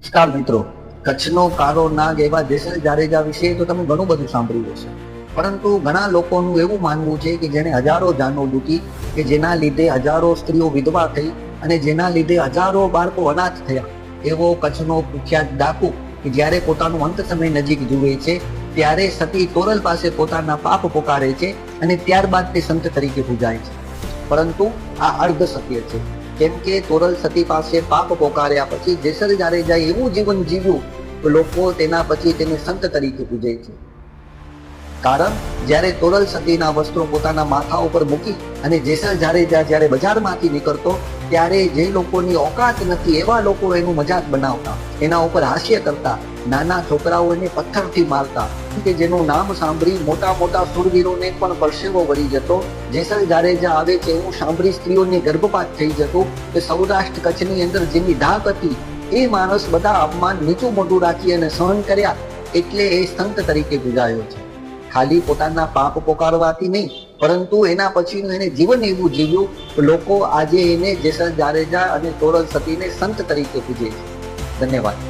નમસ્કાર મિત્રો. કચ્છનો કારો નાગ એવા જેસલ જાડેજા વિશે તો તમે ઘણું બધું સાંભળ્યું હશે. પરંતુ ઘણા લોકોનું એવું માનવું છે કે જેણે હજારો જાનો લૂંટી, કે જેના લીધે હજારો સ્ત્રીઓ વિધવા થઈ અને જેના લીધે હજારો બાળકો અનાથ થયા. એવો કચ્છનો કુખ્યાત ડાકુ કે જ્યારે પોતાનું અંત સમય નજીક જુએ છે, ત્યારે સતી તોરલ પાસે પોતાના પાપ પોકારે છે અને ત્યારબાદ તે સંત તરીકે પૂજાય છે. પરંતુ આ અર્ધ સત્ય છે. કેમ કે તોરલ સતી પાસે પાપ પોકાર્યા પછી જેસલ જાડેજાએ એવું જીવન જીવ્યું લોકો તેના પછી તેને સંત તરીકે પૂજે છે. કારણ જ્યારે તોરલ સતીના વસ્ત્રો પોતાના માથા ઉપર મૂકી અને જેસલ જાડેજા જ્યારે બજારમાંથી નીકળતો, ત્યારે જે લોકોની ઓકાત નથી એવા લોકો એનું મજાક બનાવતા, એના ઉપર હાસ્ય કરતા, નાના છોકરાઓને પથ્થરથી મારતા કે જેનું નામ સાંભળી મોટા મોટા સુરવીરોને પણ પરસેવો વળી જતો. જેસલ જાડેજા આવે છે, એવું સાંભળી સ્ત્રીઓને ગર્ભપાત થઈ જતો કે સૌરાષ્ટ્ર કચ્છની અંદર જેની ધાક હતી, એ માણસ બધા અપમાન નીચું મોઢું રાખી અને સહન કર્યા એટલે એ સંત તરીકે પૂજાયો છે. ખાલી પોતાના પાપ પોકારવાથી નહીં, પરંતુ એના પછીનું એને જીવન એવું જીવ્યું લોકો આજે એને જેસલ જાડેજા અને તોરલ સતીને સંત તરીકે પૂજે છે. ધન્યવાદ.